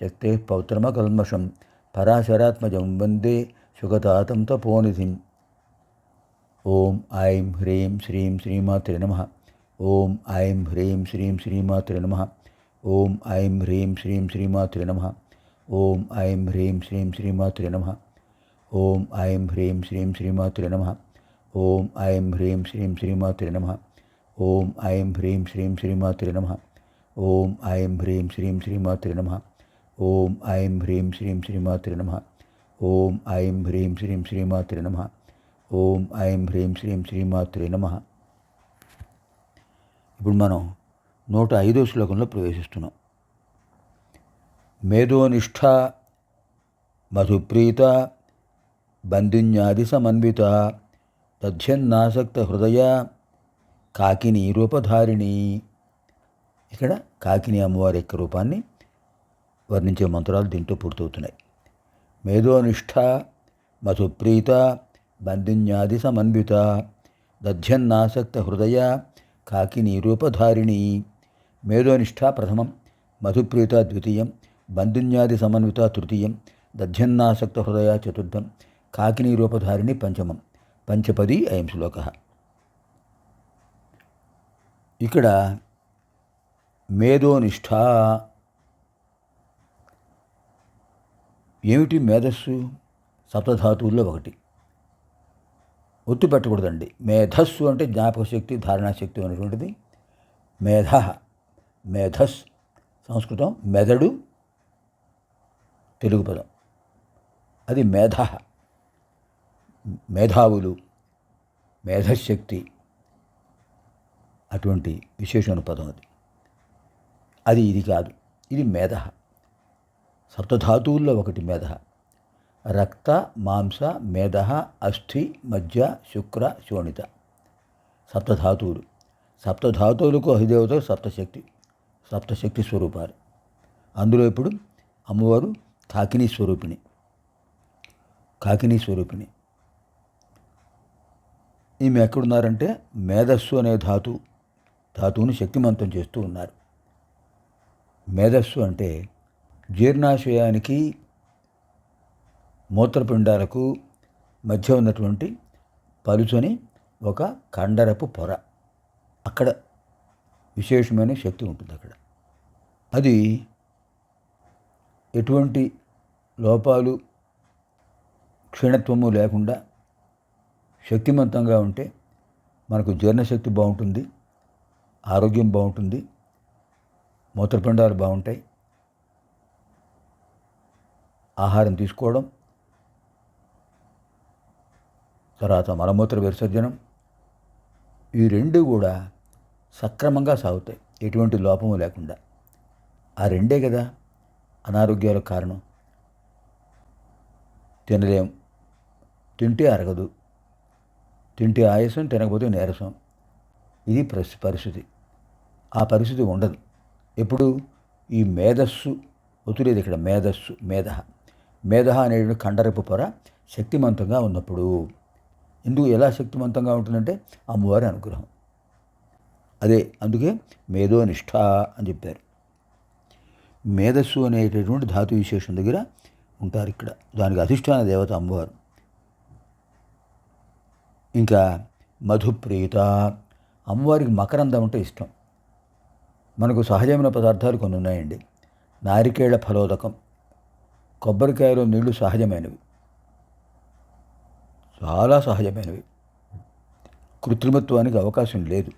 శక్తే పౌత్రమకల్మషం పరాశరాత్మజం వందే సుగతాతం తపోనిధిం. ఓం ఐం హ్రీం శ్రీం శ్రీమాత్రే నమ. ఓం ఐం హ్రీం శ్రీం శ్రీమాత్రే నమ. ఓం ఐం హ్రీం శ్రీం శ్రీమాత్రే నమ. ఓం ఐం హ్రీం శ్రీం శ్రీమాత్రే నమ. ఓం ఐం హ్రీం శ్రీం శ్రీమాత్రే నమ. ఓం ఐం హ్రీం శ్రీం శ్రీమాత్రే నమ. ఓం ఐం హ్రీం శ్రీం శ్రీమాత్రే నమ. ఓం ఐం హ్రీం శ్రీం శ్రీమాత్రే నమ. ఓం ఐం హ్రీం శ్రీం శ్రీమాతృ నమ. ఓం ఐం హ్రీం శ్రీం శ్రీమాతృ నమ. ఓం ఐం హ్రీం శ్రీం శ్రీమాతృ నమ. ఇప్పుడు మనం నూట ఐదో శ్లోకంలో ప్రవేశిస్తున్నాం. మేధోనిష్ఠ మధుప్రీత బంధున్యాది సమన్విత తథ్యన్నాసక్త హృదయ కాకిని రూపధారిణి ఇక్కడ కాకిని అమ్మవారి యొక్క రూపాన్ని వర్ణించే మంత్రాలు దీంతో పూర్తవుతున్నాయి. మేధోనిష్ఠ మధుప్రీత బంధున్యాది సమన్విత దధ్యన్నాసక్త హృదయ కాకిని రూపధారిణి. మేధోనిష్ట ప్రథమం మధుప్రీత ద్వితీయం బంధున్యాది సమన్విత తృతీయం దధ్యన్నాసక్త హృదయ చతుర్థం కాకిని రూపధారిణి పంచమం. పంచపది అయం శ్లోక. ఇక్కడ మేధోనిష్ట ఏమిటి మేధస్సు? సప్తధాతువుల్లో ఒకటి. ఒత్తు పెట్టకూడదండి మేధస్సు అంటే జ్ఞాపక శక్తి ధారణాశక్తి అనేటువంటిది. మేధ మేధస్ సంస్కృతం మెదడు తెలుగు పదం. అది మేధ. మేధావులు మేధశక్తి అటువంటి విశేషణ పదం అది. అది ఇది కాదు. ఇది మేధ. సప్తధాతువుల్లో ఒకటి మేధ. రక్త మాంస మేధ అస్థి మధ్య శుక్ర శోణిత. సప్తధాతువులు. సప్తధాతువులకు అధిదేవత సప్తశక్తి. సప్తశక్తి స్వరూపాలు. అందులో ఇప్పుడు అమ్మవారు కాకినీ స్వరూపిణి. కాకినీ స్వరూపిణి. ఈమె ఎక్కడున్నారంటే మేధస్సు అనే ధాతు ధాతువుని శక్తిమంతం చేస్తూ ఉన్నారు. మేధస్సు అంటే జీర్ణాశయానికి మూత్రపిండాలకు మధ్య ఉన్నటువంటి పలుచని ఒక కండరపు పొర. అక్కడ విశేషమైన శక్తి ఉంటుంది అక్కడ. అది ఎటువంటి లోపాలు క్షీణత్వము లేకుండా శక్తివంతంగా ఉంటే మనకు జీర్ణశక్తి బాగుంటుంది ఆరోగ్యం బాగుంటుంది మూత్రపిండాలు బాగుంటాయి ఆహారం తీసుకోవడం తర్వాత మలమూత్ర విసర్జనం ఈ రెండు కూడా సక్రమంగా సాగుతాయి. ఎటువంటి లోపము లేకుండా. ఆ రెండే కదా అనారోగ్యాలకు కారణం. తినలేం. తింటే అరగదు. తింటే ఆయాసం తినకపోతే నీరసం. ఇది పరిస్థితి పరిస్థితి. ఆ పరిస్థితి ఉండదు. ఎప్పుడు? ఈ మేధస్సు ఒత్తులేదు ఇక్కడ మేధస్సు మేధ. మేధ అనేటువంటి కండరపు పొర శక్తివంతంగా ఉన్నప్పుడు ఎందుకు ఎలా శక్తివంతంగా ఉంటుందంటే అమ్మవారి అనుగ్రహం. అదే అందుకే మేధో నిష్ఠ అని చెప్పారు. మేధస్సు అనేటటువంటి ధాతు విశేషం దగ్గర ఉంటారు ఇక్కడ. దానికి అధిష్టాన దేవత అమ్మవారు. ఇంకా మధుప్రీత అమ్మవారికి మకరందం అంటే ఇష్టం. మనకు సహజమైన పదార్థాలు కొన్ని ఉన్నాయండి. నారికేళ ఫలోదకం. కొబ్బరికాయలో నీళ్ళు సహజమైనవి. చాలా సహజమైనవి. కృత్రిమత్వానికి అవకాశం లేదు.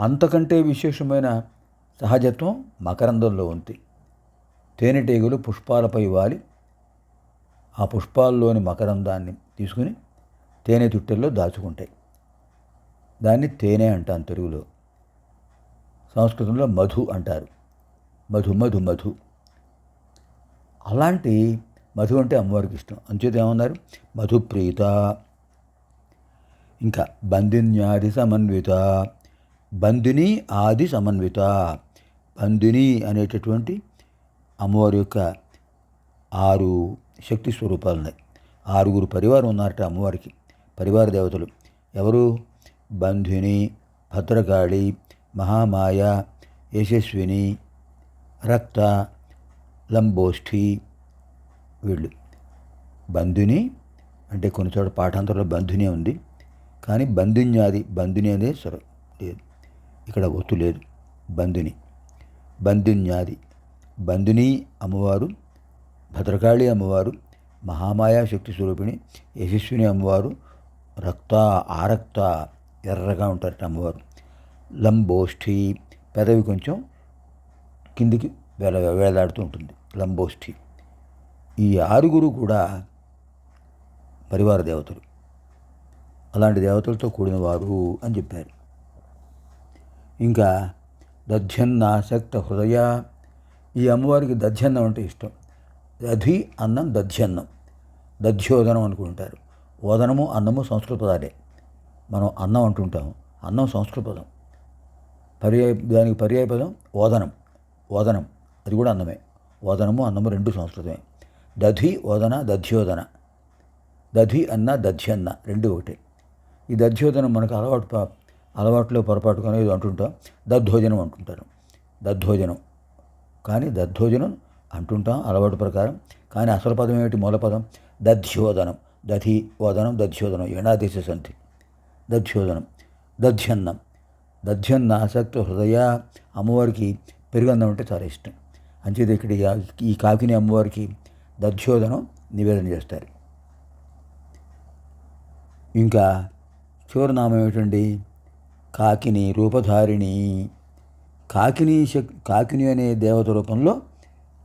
అంతకంటే విశేషమైన సహజత్వం మకరందంలో ఉంది. తేనెటీగలు పుష్పాలపై వాలి. ఆ పుష్పాల్లోని మకరందాన్ని తీసుకుని తేనె తుట్టెల్లో దాచుకుంటాయి. దాన్ని తేనె అంటాను తెలుగులో. సంస్కృతంలో మధు అంటారు. మధు మధు మధు. అలాంటి మధు అంటే అమ్మవారికి ఇష్టం. అంచేత ఏమన్నారు? మధుప్రీత ఇంకా బంధిన్యాది సమన్విత. బంధిని ఆది సమన్విత. బంధిని అనేటటువంటి అమ్మవారి యొక్క ఆరు శక్తి స్వరూపాలు ఉన్నాయి ఆరుగురు పరివారం ఉన్నారట అమ్మవారికి. పరివార దేవతలు. ఎవరు? బంధిని భద్రకాళి మహామాయ యశస్విని రక్త లంబోష్ఠి వీళ్ళు. బంధుని అంటే కొన్ని చోట్ల పాఠాంతరంలో బంధుని ఉంది. కానీ బంధున్యాది బంధుని అనేది సరే లేదు. ఇక్కడ ఒత్తు లేదు. బంధుని. బంధున్యాది. బంధుని అమ్మవారు భద్రకాళి అమ్మవారు మహామాయా శక్తి స్వరూపిణి యశస్విని అమ్మవారు రక్త ఆరక్త ఎర్రగా ఉంటారట అమ్మవారు. లంబోష్ఠి పెదవి కొంచెం కిందికి వేల వేలాడుతూ ఉంటుంది లంబోష్ఠి. ఈ ఆరుగురు కూడా పరివార దేవతలు. అలాంటి దేవతలతో కూడిన వారు అని చెప్పారు. ఇంకా దధ్యన్నాసక్త హృదయ ఈ అమ్మవారికి దధ్యన్నం అంటే ఇష్టం. దధి అన్నం దధ్యన్నం. దధ్యోదనం అనుకుంటారు. ఓదనము అన్నము సంస్కృత పదాలే మనం అన్నం అంటుంటాము. అన్నం సంస్కృత పదం పర్యాయ దానికి పర్యాయ పదం ఓదనం. ఓదనం. అది కూడా అన్నమే. ఓదనము అన్నము రెండు సంస్కృతమే. దధి ఓదన దధ్యోదన. దధి అన్న దధ్య అన్న రెండు ఒకటే. ఈ దధ్యోదనం మనకు అలవాటు అలవాటులో అలవాట్లో పొరపాటుగా అంటుంటాం. దద్దోజనం అంటుంటారు. దద్దోజనం కానీ దద్దోజనం అంటుంటాం అలవాటు ప్రకారం. కానీ అసలు పదం ఏమిటి? మూలపదం దధ్యోదనం. దధి ఓదనం దధ్యోదనం. ఏనాదేశ సంతి దధ్యోదనం. దధ్యన్నం. దధ్యన్న ఆసక్తి హృదయ అమ్మవారికి పెరుగన్నం అంటే చాలా ఇష్టం. అంచేది ఇక్కడ ఈ- ఈ కాకిని అమ్మవారికి దధ్యోదనం నివేదన చేస్తారు. ఇంకా చివరి నామం ఏమిటండి? కాకిని రూపధారిణి. కాకిని శక్ కాకిని అనే దేవత రూపంలో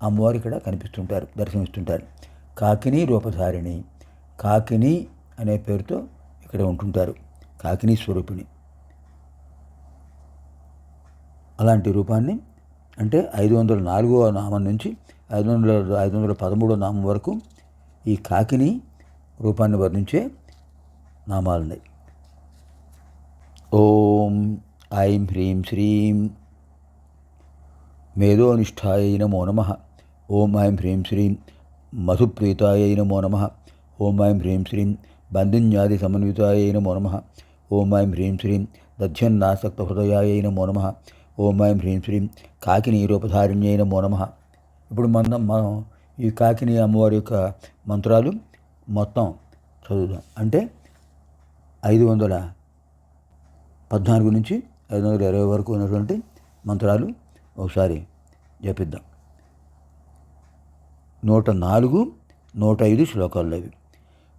అమ్మవారు ఇక్కడ కనిపిస్తుంటారు దర్శనమిస్తుంటారు. కాకిని రూపధారిణి. కాకిని అనే పేరుతో ఇక్కడ ఉంటుంటారు కాకిని స్వరూపిణి. అలాంటి రూపాన్ని అంటే ఐదు వందల నాలుగో నామం నుంచి ఐదు వందల ఐదు వందల పదమూడో నామం వరకు ఈ కాకిని రూపాన్ని వర్ణించే నామాలున్నాయి. ఓం ఐం హ్రీం శ్రీం మేధోనిష్టాయ నమో నమ. ఓం ఐం హ్రీం శ్రీం మధుప్రీతాయ నమో నమ. ఓం ఐం హ్రీం శ్రీం బంధిన్యాది సమన్వితాయ నమో నమ. ఓం ఐం హ్రీం శ్రీం దధ్యన్నాసక్త హృదయాయ నమో నమ. ఓం మాయం హ్రీం శ్రీం కాకిని రూపధారిణ్యై నమో. ఇప్పుడు మనం మనం ఈ కాకిని అమ్మవారి యొక్క మంత్రాలు మొత్తం చదువుదాం. అంటే ఐదు వందల పద్నాలుగు నుంచి ఐదు వందల ఇరవై వరకు ఉన్నటువంటి మంత్రాలు ఒకసారి జపిద్దాం. నూట నాలుగు నూట ఐదు శ్లోకాలు అవి.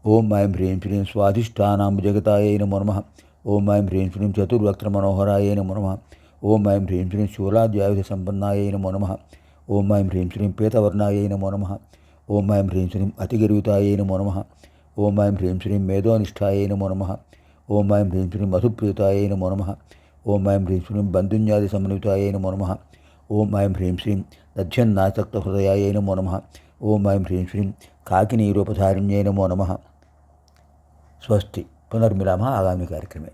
ఓం మాయం హ్రీం శ్రీం స్వాధిష్టానాం జగతాయ నమో నమ. ఓం మాయం హ్రీం శ్రీం చతుర్వక్త్ర మనోహరాయ నమ. ఓం ఐం హ్రీం శ్రీం శూలాద్యాయుధ సంపన్నాయ నమో నమ. ఓం ఐం హ్రీం శ్రీం పీతవర్ణాయ నమో నమ. ఓం ఐం హ్రీం శ్రీం అతిగర్వితాయ నమో నమ. ఓం ఐం హ్రీం శ్రీం మేధోనిష్టాయ నమో నమ. ఓం ఐం హ్రీం శ్రీం మధుప్రీతాయ నమో నమ. ఓం ఐం హ్రీం శ్రీం బంధున్యాది సమన్వితాయ నమో నమ. ఓం ఐం హ్రీం శ్రీం దధ్యన్నాసక్త హృదయాయ నమో నమ. ఓం ఐం హ్రీం శ్రీం కాకినీ రూపధారిణ్యై నమో నమ. స్వస్తి. పునర్మిలామ ఆగామి కార్యక్రమే.